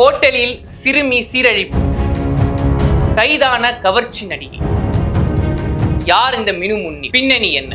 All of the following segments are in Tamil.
ஹோட்டலில் சிறுமி சீரழிப்பு. கைதான கவர்ச்சி நடிகை. யார் இந்த மினு முன்னி பின்னணி என்ன?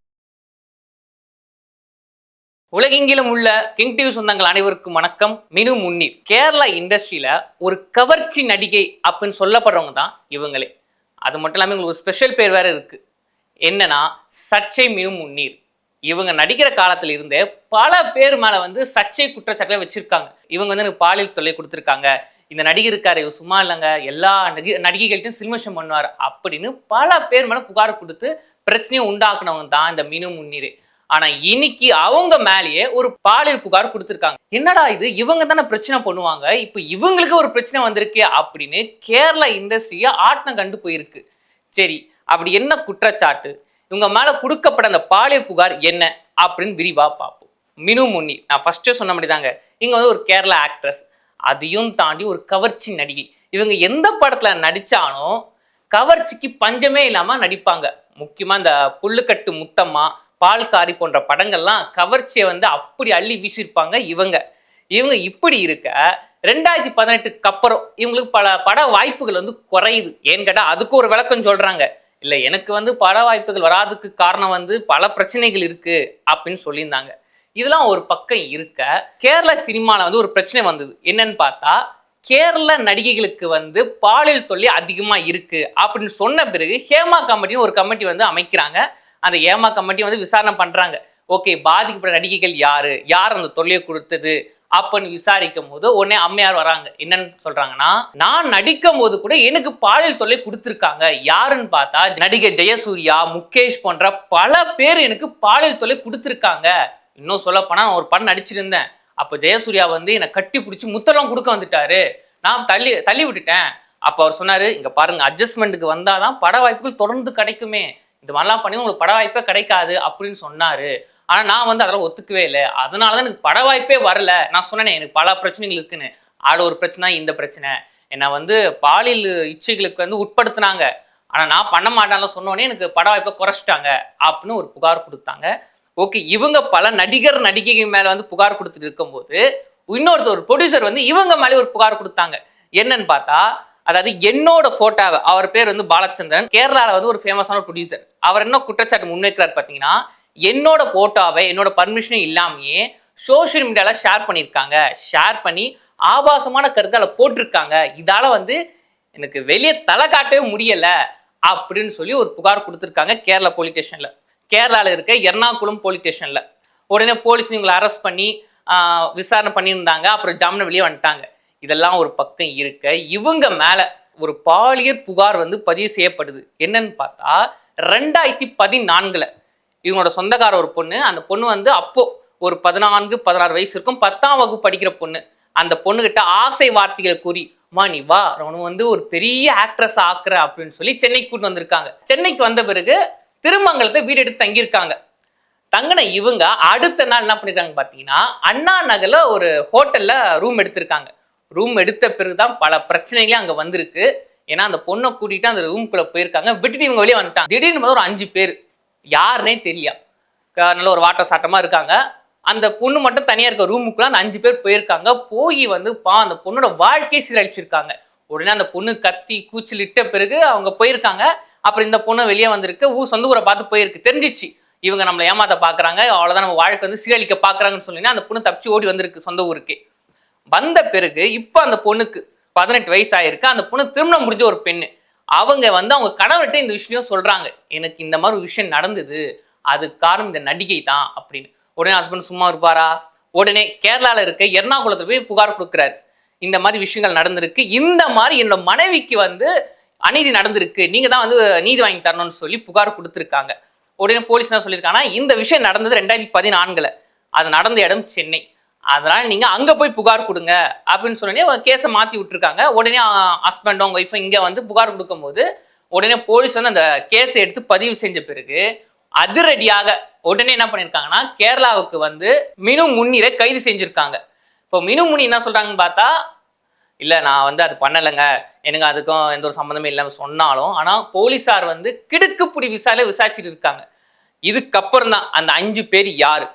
உலகெங்கிலும் உள்ள கிங் டிவி சொந்தங்கள் அனைவருக்கும் வணக்கம். மினு முன்னீர். கேரளா இண்டஸ்ட்ரியில ஒரு கவர்ச்சி நடிகை அப்படின்னு சொல்லப்படுறவங்க தான் இவங்களே. அது மட்டும் இல்லாமல் இவங்களுக்கு ஒரு ஸ்பெஷல் பேர் வேற இருக்கு. என்னன்னா சர்ச்சை மினு முன்னீர். இவங்க நடிக்கிற காலத்துல இருந்தே பல பேர் மேல வந்து சர்ச்சை குற்றச்சாட்டுகளை வச்சிருக்காங்க. இவங்க வந்து எனக்கு பாலியல் தொல்லை கொடுத்துருக்காங்க. இந்த நடிகர் இருக்காரு இவர் சும்மா இல்லைங்க. எல்லா நடிகை நடிகைகள்ட்டையும் சில்மிஷம் பண்ணுவார் அப்படின்னு பல பேர் மேலே புகார் கொடுத்து பிரச்சனையை உண்டாக்குனவங்க தான் இந்த மினு முன்னீரே. ஆனா இன்னைக்கு அவங்க மேலேயே ஒரு பாலியல் புகார் கொடுத்துருக்காங்க. என்னடா இது? இவங்க தானே பிரச்சனை பண்ணுவாங்க. இப்போ இவங்களுக்கு ஒரு பிரச்சனை வந்திருக்கே அப்படின்னு கேரளா இண்டஸ்ட்ரியை ஆட்டம் கண்டு போயிருக்கு. சரி அப்படி என்ன குற்றச்சாட்டு? இவங்க மேல கொடுக்கப்பட்ட அந்த பாலியல் புகார் என்ன? அப்படின்னு விரிவா பார்ப்போம். மினு முன்னி நான் ஃபர்ஸ்டே சொன்ன மாதிரி தாங்க இங்க வந்து ஒரு கேரளா ஆக்ட்ரஸ் அதையும் தாண்டி ஒரு கவர்ச்சி நடிகை. இவங்க எந்த படத்துல நடிச்சாலும் கவர்ச்சிக்கு பஞ்சமே இல்லாம நடிப்பாங்க. முக்கியமா இந்த புல்லுக்கட்டு முத்தம்மா பால்காரி போன்ற படங்கள்லாம் கவர்ச்சியை வந்து அப்படி அள்ளி வீசியிருப்பாங்க இவங்க. இவங்க இப்படி இருக்க ரெண்டாயிரத்தி பதினெட்டுக்கு அப்புறம் இவங்களுக்கு பல பட வாய்ப்புகள் வந்து குறையுது. ஏன்னு கேட்டால் அதுக்கு ஒரு விளக்கம் சொல்றாங்க. இல்லை எனக்கு வந்து பட வாய்ப்புகள் வராதுக்கு காரணம் வந்து பல பிரச்சனைகள் இருக்கு அப்படின்னு சொல்லியிருந்தாங்க. இதெல்லாம் ஒரு பக்கம் இருக்க கேரளா சினிமாவில் வந்து ஒரு பிரச்சனை வந்தது. என்னன்னு பார்த்தா கேரள நடிகைகளுக்கு வந்து பாலியல் தொல்லை அதிகமாக இருக்கு அப்படின்னு சொன்ன பிறகு ஹேமா கமிட்டின்னு ஒரு கமிட்டி வந்து அமைக்கிறாங்க. அந்த ஏமா கமிட்டி வந்து விசாரணை பண்றாங்க. ஓகே பாதிக்கப்பட்ட நடிகைகள் யாரு? யார் அந்த தொல்லையை கொடுத்தது? அப்பன்னு விசாரிக்கும் போது உடனே அம்மையார் வராங்க. என்னன்னு சொல்றாங்கன்னா நான் நடிக்கும் போது கூட எனக்கு பாலியல் தொல்லை கொடுத்துருக்காங்க. யாருன்னு பார்த்தா நடிகை ஜெயசூர்யா முகேஷ் போன்ற பல பேர் எனக்கு பாலியல் தொல்லை கொடுத்துருக்காங்க. இன்னும் சொல்ல போனா நான் ஒரு படம் நடிச்சிருந்தேன். அப்போ ஜெயசூர்யா வந்து என்னை கட்டி பிடிச்சி முத்தலாம் கொடுக்க வந்துட்டாரு. நான் தள்ளி தள்ளி விட்டுட்டேன். அப்போ அவர் சொன்னாரு இங்க பாருங்க அட்ஜஸ்ட்மெண்ட்டுக்கு வந்தாதான் பட வாய்ப்புகள் தொடர்ந்து கிடைக்குமே. இந்த மாதிரிலாம் பண்ணி உங்களுக்கு பட வாய்ப்பே கிடைக்காது அப்படின்னு சொன்னாரு. ஆனா நான் வந்து அதெல்லாம் ஒத்துக்கவே இல்லை. அதனால தான் எனக்கு பட வாய்ப்பே வரல. நான் சொன்னேனே எனக்கு பல பிரச்சனைகள் இருக்குன்னு. ஆள் ஒரு பிரச்சனை இந்த பிரச்சனை. என்னை வந்து பாலியல் இச்சைகளுக்கு வந்து உட்படுத்தினாங்க. ஆனா நான் பண்ண மாட்டேன்ல சொன்னோடனே எனக்கு பட வாய்ப்பை குறைச்சிட்டாங்க அப்படின்னு ஒரு புகார் கொடுத்தாங்க. ஓகே இவங்க பல நடிகர் நடிகைகள் மேல வந்து புகார் கொடுத்துட்டு இருக்கும்போது இன்னொருத்தர் ஒரு ப்ரொடியூசர் வந்து இவங்க மேலே ஒரு புகார் கொடுத்தாங்க. என்னன்னு பார்த்தா அதாவது என்னோட போட்டோவை அவர் பேர் வந்து பாலச்சந்திரன். கேரளாவில் வந்து ஒரு ஃபேமஸான ப்ரொடியூசர் அவர் என்ன குற்றச்சாட்டு முன்வைக்கிறார் பார்த்தீங்கன்னா என்னோட போட்டோவை என்னோட பர்மிஷனும் இல்லாமையே சோஷியல் மீடியாவில் ஷேர் பண்ணியிருக்காங்க. ஷேர் பண்ணி ஆபாசமான கருத்தை போட்டிருக்காங்க. இதால வந்து எனக்கு வெளியே தலை காட்டவே முடியல அப்படின்னு சொல்லி ஒரு புகார் கொடுத்துருக்காங்க கேரளா போலீஸ் ஸ்டேஷனில் கேரளாவில் இருக்க எர்ணாகுளம் போலீஸ் ஸ்டேஷனில் உடனே போலீஸ் இவங்களை அரெஸ்ட் பண்ணி விசாரணை பண்ணியிருந்தாங்க. அப்புறம் ஜாமீன் வெளியே வந்துட்டாங்க. இதெல்லாம் ஒரு பக்கம் இருக்க இவங்க மேல ஒரு பாலியல் புகார் வந்து பதிவு செய்யப்படுது. என்னன்னு பார்த்தா ரெண்டாயிரத்தி பதினான்குல இவங்களோட சொந்தக்கார ஒரு பொண்ணு அந்த பொண்ணு வந்து அப்போ ஒரு பதினான்கு பதினாறு வயசு இருக்கும். பத்தாம் வகுப்பு படிக்கிற பொண்ணு. அந்த பொண்ணுகிட்ட ஆசை வார்த்தைகளை கூறி அம்மா நீ வா. அவனு வந்து ஒரு பெரிய ஆக்ட்ரஸ் ஆக்குற அப்படின்னு சொல்லி சென்னைக்கு கூட்டு வந்திருக்காங்க. சென்னைக்கு வந்த பிறகு திருமங்கலத்தை வீடு எடுத்து தங்கியிருக்காங்க. தங்கின இவங்க அடுத்த நாள் என்ன பண்ணிருக்காங்க பார்த்தீங்கன்னா அண்ணா நகர்ல ஒரு ஹோட்டல்ல ரூம் எடுத்திருக்காங்க. ரூம் எடுத்த பிறகுதான் பல பிரச்சனைகளே அங்க வந்திருக்கு. ஏன்னா அந்த பொண்ணை கூட்டிட்டு அந்த ரூம்குள்ள போயிருக்காங்க. விட்டுட்டு இவங்க வெளியே வந்துட்டாங்க. திடீர்னு பார்த்தா ஒரு அஞ்சு பேர். யாருனே தெரியா நல்ல ஒரு வாட்ட சாட்டமா இருக்காங்க. அந்த பொண்ணு மட்டும் தனியா இருக்க ரூமுக்குள்ள அந்த அஞ்சு பேர் போயிருக்காங்க. போய் வந்து பா அந்த பொண்ணோட வாழ்க்கையை சீரழிச்சிருக்காங்க. உடனே அந்த பொண்ணு கத்தி கூச்சல் இட்ட பிறகு அவங்க போயிருக்காங்க. அப்புறம் இந்த பொண்ணு வெளியே வந்திருக்கு. ஊ சொந்த ஊரை பார்த்து போயிருக்கு. தெரிஞ்சிச்சு. இவங்க நம்மளை ஏமாத்த பாக்குறாங்க. அவ்வளவுதான் நம்ம வாழ்க்கை வந்து சீரழிக்க பாக்குறாங்கன்னு சொல்லி அந்த பொண்ணு தப்பிச்சு ஓடி வந்திருக்கு சொந்த ஊருக்கு. வந்த பிறகு இப்போ அந்த பொண்ணுக்கு பதினெட்டு வயசு ஆயிருக்கு அந்த பொண்ணு திருமணம் முடிஞ்ச ஒரு பெண்ணு. அவங்க வந்து அவங்க கணவர்கிட்ட இந்த விஷயம் சொல்றாங்க. எனக்கு இந்த மாதிரி ஒரு விஷயம் நடந்தது. அது காரணம் இந்த நடிகை தான் அப்படின்னு. உடனே ஹஸ்பண்ட் சும்மா இருப்பாரா? உடனே கேரளாவில் இருக்க எர்ணாகுளத்தில் போய் புகார் கொடுக்குறாரு. இந்த மாதிரி விஷயங்கள் நடந்திருக்கு. இந்த மாதிரி என்னோட மனைவிக்கு வந்து அநீதி நடந்திருக்கு. நீங்க தான் வந்து நீதி வாங்கி தரணும்னு சொல்லி புகார் கொடுத்துருக்காங்க. உடனே போலீஸ் என்ன சொல்லியிருக்காங்கன்னா இந்த விஷயம் நடந்தது ரெண்டாயிரத்தி பதினான்குல. அது நடந்த இடம் சென்னை. அதனால நீங்க அங்க போய் புகார் கொடுங்க அப்படின்னு சொன்னோடனே கேஸை மாத்தி விட்டுருக்காங்க. உடனே ஹஸ்பண்டும் அவங்க ஒய்ஃபும் இங்க வந்து புகார் கொடுக்கும்போது உடனே போலீஸ் வந்து அந்த கேஸை எடுத்து பதிவு செஞ்ச பிறகு அதிரடியாக உடனே என்ன பண்ணியிருக்காங்கன்னா கேரளாவுக்கு வந்து மினு முன்னீரை கைது செஞ்சிருக்காங்க. இப்போ மினு முனி என்ன சொல்றாங்கன்னு பார்த்தா இல்லை நான் வந்து அது பண்ணலைங்க. எனக்கு அதுக்கும் எந்த ஒரு சம்மந்தமே இல்லாமல் சொன்னாலும் ஆனால் போலீஸார் வந்து கிடுக்குப்பிடி விசாரில விசாரிச்சுட்டு இருக்காங்க. இதுக்கப்புறம் தான் அந்த அஞ்சு பேர் யாரு?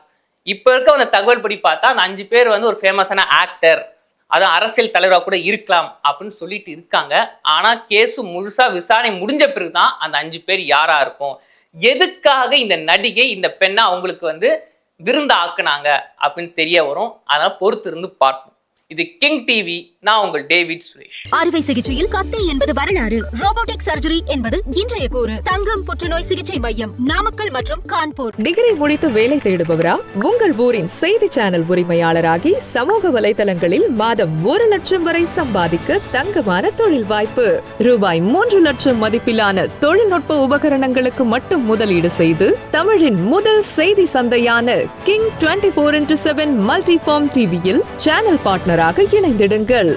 இப்போ இருக்க அந்த தகவல் படி பார்த்தா அந்த அஞ்சு பேர் வந்து ஒரு ஃபேமஸான ஆக்டர் அதுவும் அரசியல் தலைவராக கூட இருக்கலாம் அப்படின்னு சொல்லிட்டு இருக்காங்க. ஆனால் கேஸு முழுசாக விசாரணை முடிஞ்ச பிறகு தான் அந்த அஞ்சு பேர் யாராக இருக்கும்? எதுக்காக இந்த நடிகை இந்த பெண்ணை அவங்களுக்கு வந்து விருந்து ஆக்குனாங்க அப்படின்னு தெரிய வரும். அதனால் பொறுத்து இருந்து பார்ப்போம். இது கிங் டிவி நான் உங்கள் டேவிட் சுரேஷ். அறுவை சிகிச்சையில் கத்தை என்பது வரலாறு. ரோபோட்டிக் சர்ஜரி என்பது இன்றைய கூறு. தங்கம் புற்றுநோய் சிகிச்சை மையம் நாமக்கல் மற்றும் கான்பூர். டிகிரி முடித்து வேலை தேடுபவரா? உங்கள் ஊரின் செய்தி சேனல் உரிமையாளராகி சமூக வலைதளங்களில் மாதம் ஒரு லட்சம் வரை சம்பாதிக்க தங்கமான தொழில் வாய்ப்பு. ரூபாய் மூன்று லட்சம் மதிப்பிலான தொழில்நுட்ப உபகரணங்களுக்கு மட்டும் முதலீடு செய்து தமிழின் முதல் செய்தி சந்தையான king twenty four into seven multi form டிவியில் சேனல் பார்ட்னராக இணைந்திடுங்கள்.